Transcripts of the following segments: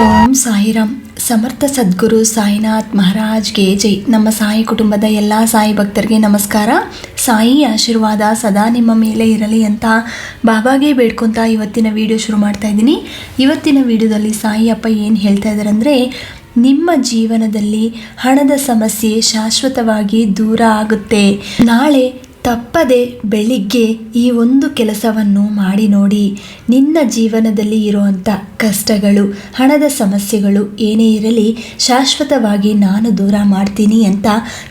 ಓಂ ಸಾಯಿರಾಮ್. ಸಮರ್ಥ ಸದ್ಗುರು ಸಾಯಿನಾಥ್ ಮಹಾರಾಜ್ಗೆ ಜೈ. ನಮ್ಮ ಸಾಯಿ ಕುಟುಂಬದ ಎಲ್ಲ ಸಾಯಿ ಭಕ್ತರಿಗೆ ನಮಸ್ಕಾರ. ಸಾಯಿ ಆಶೀರ್ವಾದ ಸದಾ ನಿಮ್ಮ ಮೇಲೆ ಇರಲಿ ಅಂತ ಬಾಬಾಗೆ ಬೇಡ್ಕೊಂತ ಇವತ್ತಿನ ವಿಡಿಯೋ ಶುರು ಮಾಡ್ತಾ ಇದ್ದೀನಿ. ಇವತ್ತಿನ ವಿಡಿಯೋದಲ್ಲಿ ಸಾಯಿ ಅಪ್ಪ ಏನು ಹೇಳ್ತಾ ಇದ್ದಾರೆ ಅಂದರೆ, ನಿಮ್ಮ ಜೀವನದಲ್ಲಿ ಹಣದ ಸಮಸ್ಯೆ ಶಾಶ್ವತವಾಗಿ ದೂರ ಆಗುತ್ತೆ. ನಾಳೆ ತಪ್ಪದೆ ಬೆಳಿಗ್ಗೆ ಈ ಒಂದು ಕೆಲಸವನ್ನು ಮಾಡಿ ನೋಡಿ, ನಿನ್ನ ಜೀವನದಲ್ಲಿ ಇರುವಂಥ ಕಷ್ಟಗಳು, ಹಣದ ಸಮಸ್ಯೆಗಳು ಏನೇ ಇರಲಿ, ಶಾಶ್ವತವಾಗಿ ನಾನು ದೂರ ಮಾಡ್ತೀನಿ ಅಂತ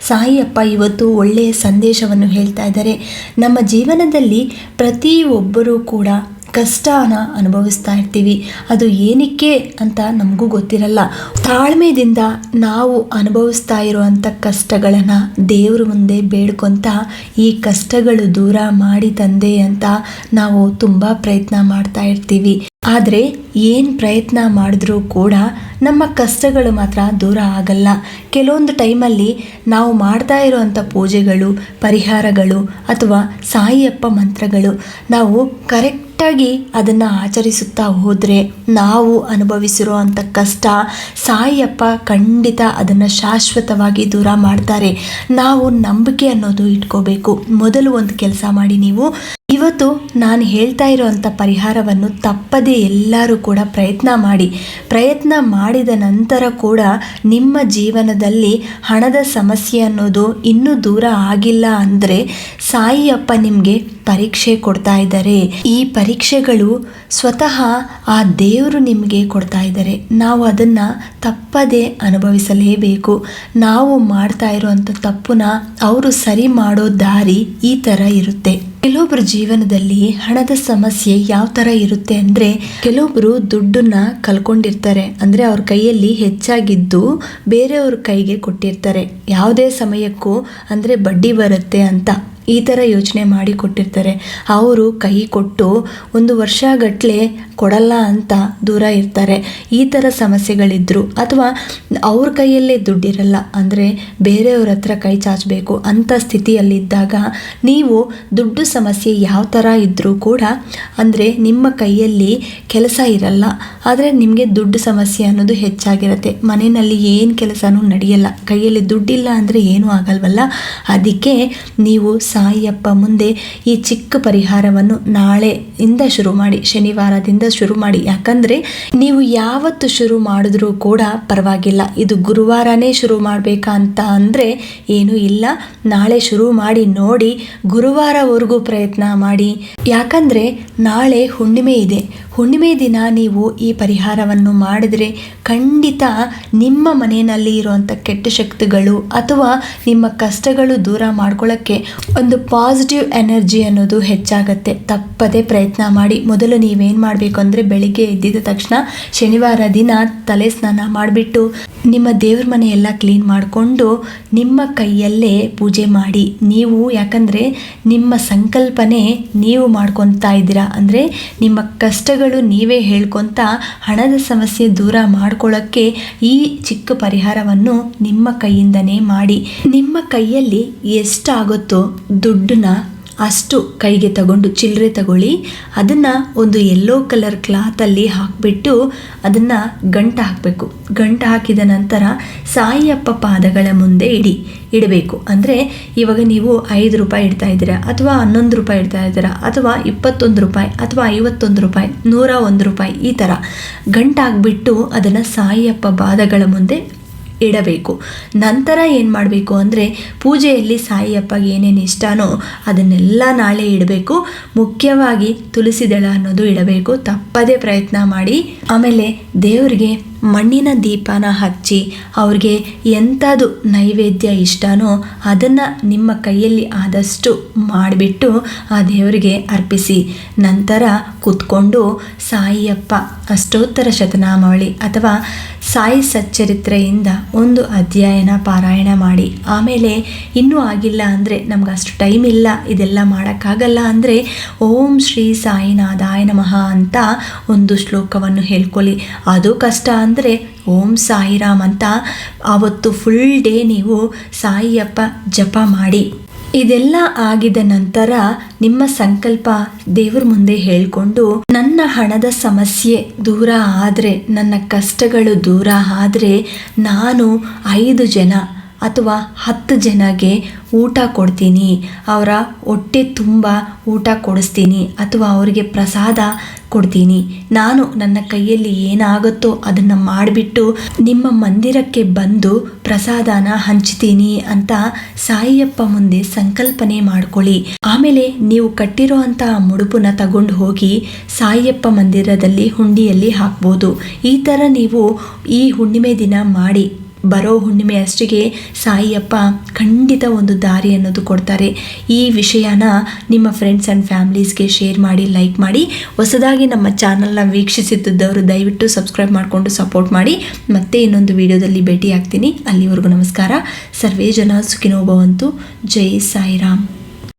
ಸಾಯಿಯಪ್ಪ ಇವತ್ತು ಒಳ್ಳೆಯ ಸಂದೇಶವನ್ನು ಹೇಳ್ತಾ ಇದ್ದಾರೆ. ನಮ್ಮ ಜೀವನದಲ್ಲಿ ಪ್ರತಿಯೊಬ್ಬರೂ ಕೂಡ ಕಷ್ಟನ ಅನುಭವಿಸ್ತಾ ಇರ್ತೀವಿ. ಅದು ಏನಕ್ಕೆ ಅಂತ ನಮಗೂ ಗೊತ್ತಿರಲ್ಲ. ತಾಳ್ಮೆಯಿಂದ ನಾವು ಅನುಭವಿಸ್ತಾ ಇರುವಂಥ ಕಷ್ಟಗಳನ್ನು ದೇವ್ರ ಮುಂದೆ ಬೇಡ್ಕೊತ ಈ ಕಷ್ಟಗಳು ದೂರ ಮಾಡಿ ತಂದೆ ಅಂತ ನಾವು ತುಂಬ ಪ್ರಯತ್ನ ಮಾಡ್ತಾ ಇರ್ತೀವಿ. ಆದರೆ ಏನು ಪ್ರಯತ್ನ ಮಾಡಿದ್ರೂ ಕೂಡ ನಮ್ಮ ಕಷ್ಟಗಳು ಮಾತ್ರ ದೂರ ಆಗಲ್ಲ. ಕೆಲವೊಂದು ಟೈಮಲ್ಲಿ ನಾವು ಮಾಡ್ತಾ ಇರುವಂಥ ಪೂಜೆಗಳು, ಪರಿಹಾರಗಳು ಅಥವಾ ಸಾಯಿಯಪ್ಪ ಮಂತ್ರಗಳು ನಾವು ಕರೆಕ್ಟಾಗಿ ಅದನ್ನು ಆಚರಿಸುತ್ತಾ ಹೋದರೆ ನಾವು ಅನುಭವಿಸಿರೋ ಅಂಥ ಕಷ್ಟ ಸಾಯಿಯಪ್ಪ ಖಂಡಿತ ಅದನ್ನು ಶಾಶ್ವತವಾಗಿ ದೂರ ಮಾಡ್ತಾರೆ. ನಾವು ನಂಬಿಕೆ ಅನ್ನೋದು ಇಟ್ಕೋಬೇಕು. ಮೊದಲು ಒಂದು ಕೆಲಸ ಮಾಡಿ ನೀವು. ಇವತ್ತು ನಾನು ಹೇಳ್ತಾ ಇರೋವಂಥ ಪರಿಹಾರವನ್ನು ತಪ್ಪದೇ ಎಲ್ಲರೂ ಕೂಡ ಪ್ರಯತ್ನ ಮಾಡಿ, ಪ್ರಯತ್ನ ಮಾಡಿದ ನಂತರ ಕೂಡ ನಿಮ್ಮ ಜೀವನದಲ್ಲಿ ಹಣದ ಸಮಸ್ಯೆ ಅನ್ನೋದು ಇನ್ನೂ ದೂರ ಆಗಿಲ್ಲ ಅಂದರೆ ಸಾಯಿಯಪ್ಪ ನಿಮಗೆ ಪರೀಕ್ಷೆ ಕೊಡ್ತಾ ಇದ್ದಾರೆ. ಈ ಪರೀಕ್ಷೆಗಳು ಸ್ವತಃ ಆ ದೇವರು ನಿಮಗೆ ಕೊಡ್ತಾ ಇದ್ದಾರೆ. ನಾವು ಅದನ್ನು ತಪ್ಪದೇ ಅನುಭವಿಸಲೇಬೇಕು. ನಾವು ಮಾಡ್ತಾ ಇರುವಂಥ ತಪ್ಪುನ ಅವರು ಸರಿ ಮಾಡೋ ದಾರಿ ಈ ಥರ ಇರುತ್ತೆ. ಕೆಲವೊಬ್ಬರ ಜೀವನದಲ್ಲಿ ಹಣದ ಸಮಸ್ಯೆ ಯಾವ ಥರ ಇರುತ್ತೆ ಅಂದರೆ ಕೆಲವೊಬ್ಬರು ದುಡ್ಡನ್ನ ಕಲ್ಕೊಂಡಿರ್ತಾರೆ. ಅಂದರೆ ಅವ್ರ ಕೈಯಲ್ಲಿ ಹೆಚ್ಚಾಗಿದ್ದು ಬೇರೆಯವ್ರ ಕೈಗೆ ಕೊಟ್ಟಿರ್ತಾರೆ. ಯಾವುದೇ ಸಮಯಕ್ಕೂ ಅಂದರೆ ಬಡ್ಡಿ ಬರುತ್ತೆ ಅಂತ. ಈ ಥರ ಯೋಚನೆ ಮಾಡಿ ಕೊಟ್ಟಿರ್ತಾರೆ. ಅವರು ಕೈ ಕೊಟ್ಟು ಒಂದು ವರ್ಷಗಟ್ಟಲೆ ಕೊಡಲ್ಲ ಅಂತ ದೂರ ಇರ್ತಾರೆ. ಈ ಥರ ಸಮಸ್ಯೆಗಳಿದ್ರು. ಅಥವಾ ಅವ್ರ ಕೈಯಲ್ಲೇ ದುಡ್ಡಿರಲ್ಲ, ಅಂದರೆ ಬೇರೆಯವ್ರ ಹತ್ರ ಕೈ ಚಾಚಬೇಕು ಅಂಥ ಸ್ಥಿತಿಯಲ್ಲಿದ್ದಾಗ ನೀವು ದುಡ್ಡು ಸಮಸ್ಯೆ ಯಾವ ಥರ ಇದ್ದರೂ ಕೂಡ, ಅಂದರೆ ನಿಮ್ಮ ಕೈಯಲ್ಲಿ ಕೆಲಸ ಇರಲ್ಲ. ಆದರೆ ನಿಮಗೆ ದುಡ್ಡು ಸಮಸ್ಯೆ ಅನ್ನೋದು ಹೆಚ್ಚಾಗಿರುತ್ತೆ. ಮನೆಯಲ್ಲಿ ಏನು ಕೆಲಸನೂ ನಡೆಯಲ್ಲ. ಕೈಯಲ್ಲಿ ದುಡ್ಡಿಲ್ಲ ಅಂದರೆ ಏನೂ ಆಗಲ್ವಲ್ಲ. ಅದಕ್ಕೆ ನೀವು ಸಾಯಿಯಪ್ಪ ಮುಂದೆ ಈ ಚಿಕ್ಕ ಪರಿಹಾರವನ್ನು ನಾಳೆಯಿಂದ ಶುರು ಮಾಡಿ, ಶನಿವಾರದಿಂದ ಶುರು ಮಾಡಿ. ಯಾಕಂದರೆ ನೀವು ಯಾವತ್ತು ಶುರು ಮಾಡಿದ್ರೂ ಕೂಡ ಪರವಾಗಿಲ್ಲ. ಇದು ಗುರುವಾರನೇ ಶುರು ಮಾಡಬೇಕಾ ಅಂತ ಅಂದರೆ ಏನೂ ಇಲ್ಲ. ನಾಳೆ ಶುರು ಮಾಡಿ, ನೋಡಿ, ಗುರುವಾರವರೆಗೂ ಪ್ರಯತ್ನ ಮಾಡಿ. ಯಾಕಂದರೆ ನಾಳೆ ಹುಣ್ಣಿಮೆ ಇದೆ. ಹುಣ್ಣಿಮೆ ದಿನ ನೀವು ಈ ಪರಿಹಾರವನ್ನು ಮಾಡಿದರೆ ಖಂಡಿತ ನಿಮ್ಮ ಮನೆಯಲ್ಲಿ ಇರುವಂಥ ಕೆಟ್ಟ ಶಕ್ತಿಗಳು ಅಥವಾ ನಿಮ್ಮ ಕಷ್ಟಗಳು ದೂರ ಮಾಡ್ಕೊಳ್ಳೋಕ್ಕೆ ಒಂದು ಪಾಸಿಟಿವ್ ಎನರ್ಜಿ ಅನ್ನೋದು ಹೆಚ್ಚಾಗತ್ತೆ. ತಪ್ಪದೇ ಪ್ರಯತ್ನ ಮಾಡಿ ಮೊದಲು ನೀವೇನು ಮಾಡಬೇಕು ಅಂದರೆ ಬೆಳಿಗ್ಗೆ ಎದ್ದಿದ ತಕ್ಷಣ ಶನಿವಾರ ದಿನ ತಲೆ ಸ್ನಾನ ಮಾಡಿಬಿಟ್ಟು ನಿಮ್ಮ ದೇವ್ರ ಮನೆ ಎಲ್ಲ ಕ್ಲೀನ್ ಮಾಡಿಕೊಂಡು ನಿಮ್ಮ ಕೈಯಲ್ಲೇ ಪೂಜೆ ಮಾಡಿ. ನೀವು ಯಾಕಂದರೆ ನಿಮ್ಮ ಸಂಕಲ್ಪನೆ ನೀವು ಮಾಡ್ಕೊತಾ ಇದ್ದೀರಾ. ಅಂದರೆ ನಿಮ್ಮ ಕಷ್ಟಗಳು ನೀವೇ ಹೇಳ್ಕೊತಾ ಹಣದ ಸಮಸ್ಯೆ ದೂರ ಮಾಡ್ಕೊಳ್ಳೋಕ್ಕೆ ಈ ಚಿಕ್ಕ ಪರಿಹಾರವನ್ನು ನಿಮ್ಮ ಕೈಯಿಂದನೇ ಮಾಡಿ. ನಿಮ್ಮ ಕೈಯಲ್ಲಿ ಎಷ್ಟಾಗುತ್ತೋ ದುಡ್ಡನ್ನ ಅಷ್ಟು ಕೈಗೆ ತಗೊಂಡು ಚಿಲ್ಲರೆ ತಗೊಳ್ಳಿ, ಅದನ್ನು ಒಂದು ಯೆಲ್ಲೋ ಕಲರ್ ಕ್ಲಾತಲ್ಲಿ ಹಾಕಿಬಿಟ್ಟು ಅದನ್ನು ಗಂಟು ಹಾಕಬೇಕು. ಗಂಟು ಹಾಕಿದ ನಂತರ ಸಾಯಿಯಪ್ಪ ಪಾದಗಳ ಮುಂದೆ ಇಡಿ, ಇಡಬೇಕು. ಅಂದರೆ ಇವಾಗ ನೀವು ಐದು ರೂಪಾಯಿ ಇಡ್ತಾ ಇದ್ದೀರಾ, ಅಥವಾ ಹನ್ನೊಂದು ರೂಪಾಯಿ ಇಡ್ತಾ ಇದ್ದೀರಾ, ಅಥವಾ ಇಪ್ಪತ್ತೊಂದು ರೂಪಾಯಿ, ಅಥವಾ ಐವತ್ತೊಂದು ರೂಪಾಯಿ, ನೂರ ಒಂದು ರೂಪಾಯಿ, ಈ ಥರ ಗಂಟು ಹಾಕ್ಬಿಟ್ಟು ಅದನ್ನು ಸಾಯಿಯಪ್ಪ ಪಾದಗಳ ಮುಂದೆ ಇಡಬೇಕು. ನಂತರ ಏನು ಮಾಡಬೇಕು ಅಂದರೆ ಪೂಜೆಯಲ್ಲಿ ಸಾಯಿಯಪ್ಪಗೆ ಏನೇನು ಇಷ್ಟನೋ ಅದನ್ನೆಲ್ಲ ನಾಳೆ ಇಡಬೇಕು. ಮುಖ್ಯವಾಗಿ ತುಳಸಿ ದಳ ಅನ್ನೋದು ಇಡಬೇಕು. ತಪ್ಪದೇ ಪ್ರಯತ್ನ ಮಾಡಿ. ಆಮೇಲೆ ದೇವರಿಗೆ ಮಣ್ಣಿನ ದೀಪನ ಹಚ್ಚಿ ಅವ್ರಿಗೆ ಎಂಥದು ನೈವೇದ್ಯ ಇಷ್ಟನೋ ಅದನ್ನು ನಿಮ್ಮ ಕೈಯಲ್ಲಿ ಆದಷ್ಟು ಮಾಡಿಬಿಟ್ಟು ಆ ದೇವರಿಗೆ ಅರ್ಪಿಸಿ. ನಂತರ ಕೂತ್ಕೊಂಡು ಸಾಯಿಯಪ್ಪ ಅಷ್ಟೋತ್ತರ ಶತನಾಮಾವಳಿ ಅಥವಾ ಸಾಯಿ ಸಚ್ಚರಿತ್ರೆಯಿಂದ ಒಂದು ಅಧ್ಯಯನ ಪಾರಾಯಣ ಮಾಡಿ. ಆಮೇಲೆ ಇನ್ನೂ ಆಗಿಲ್ಲ ಅಂದರೆ ನಮ್ಗೆ ಅಷ್ಟು ಟೈಮ್ ಇಲ್ಲ, ಇದೆಲ್ಲ ಮಾಡೋಕ್ಕಾಗಲ್ಲ ಅಂದರೆ ಓಂ ಶ್ರೀ ಸಾಯಿನಾಥಾಯ ನಮಃ ಅಂತ ಒಂದು ಶ್ಲೋಕವನ್ನು ಹೇಳ್ಕೊಳ್ಳಿ. ಅದು ಕಷ್ಟ ಅಂದರೆ ಓಂ ಸಾಯಿರಾಮ್ ಅಂತ ಆವತ್ತು ಫುಲ್ ಡೇ ನೀವು ಸಾಯಿಯಪ್ಪ ಜಪ ಮಾಡಿ. ಇದೆಲ್ಲ ಆಗಿದ ನಂತರ ನಿಮ್ಮ ಸಂಕಲ್ಪ ದೇವ್ರ ಮುಂದೆ ಹೇಳ್ಕೊಂಡು, ನನ್ನ ಹಣದ ಸಮಸ್ಯೆ ದೂರ ಆದರೆ, ನನ್ನ ಕಷ್ಟಗಳು ದೂರ ಆದರೆ ನಾನು ಐದು ಜನ ಅಥವಾ ಹತ್ತು ಜನಗೆ ಊಟ ಕೊಡ್ತೀನಿ. ಅವರ ಹೊಟ್ಟೆ ತುಂಬ ಊಟ ಕೊಡಿಸ್ತೀನಿ ಅಥವಾ ಅವರಿಗೆ ಪ್ರಸಾದ ಕೊಡ್ತೀನಿ. ನಾನು ನನ್ನ ಕೈಯಲ್ಲಿ ಏನಾಗುತ್ತೋ ಅದನ್ನು ಮಾಡಿಬಿಟ್ಟು ನಿಮ್ಮ ಮಂದಿರಕ್ಕೆ ಬಂದು ಪ್ರಸಾದನ ಹಂಚ್ತೀನಿ ಅಂತ ಸಾಯಿಯಪ್ಪ ಮುಂದೆ ಸಂಕಲ್ಪನೆ ಮಾಡ್ಕೊಳ್ಳಿ. ಆಮೇಲೆ ನೀವು ಕಟ್ಟಿರೋ ಅಂತಹ ಮುಡುಪನ್ನ ತಗೊಂಡು ಹೋಗಿ ಸಾಯಿಯಪ್ಪ ಮಂದಿರದಲ್ಲಿ ಹುಂಡಿಯಲ್ಲಿ ಹಾಕ್ಬೋದು. ಈ ಥರ ನೀವು ಈ ಹುಣ್ಣಿಮೆ ದಿನ ಮಾಡಿ. ಬರೋ ಹುಣ್ಣಿಮೆ ಅಷ್ಟಿಗೆ ಸಾಯಿಯಪ್ಪ ಖಂಡಿತ ಒಂದು ದಾರಿ ಅನ್ನೋದು ಕೊಡ್ತಾರೆ. ಈ ವಿಷಯನ ನಿಮ್ಮ ಫ್ರೆಂಡ್ಸ್ ಆ್ಯಂಡ್ ಫ್ಯಾಮಿಲೀಸ್ಗೆ ಶೇರ್ ಮಾಡಿ ಲೈಕ್ ಮಾಡಿ. ಹೊಸದಾಗಿ ನಮ್ಮ ಚಾನಲ್ನ ವೀಕ್ಷಿಸುತ್ತಿದ್ದವರು ದಯವಿಟ್ಟು ಸಬ್ಸ್ಕ್ರೈಬ್ ಮಾಡಿಕೊಂಡು ಸಪೋರ್ಟ್ ಮಾಡಿ. ಮತ್ತೆ ಇನ್ನೊಂದು ವಿಡಿಯೋದಲ್ಲಿ ಭೇಟಿ ಆಗ್ತೀನಿ ಅಲ್ಲಿವರೆಗೂ ನಮಸ್ಕಾರ. ಸರ್ವೇ ಜನ ಸುಖಿನೋ ಭವಂತು. ಜೈ ಸಾಯಿರಾಮ್.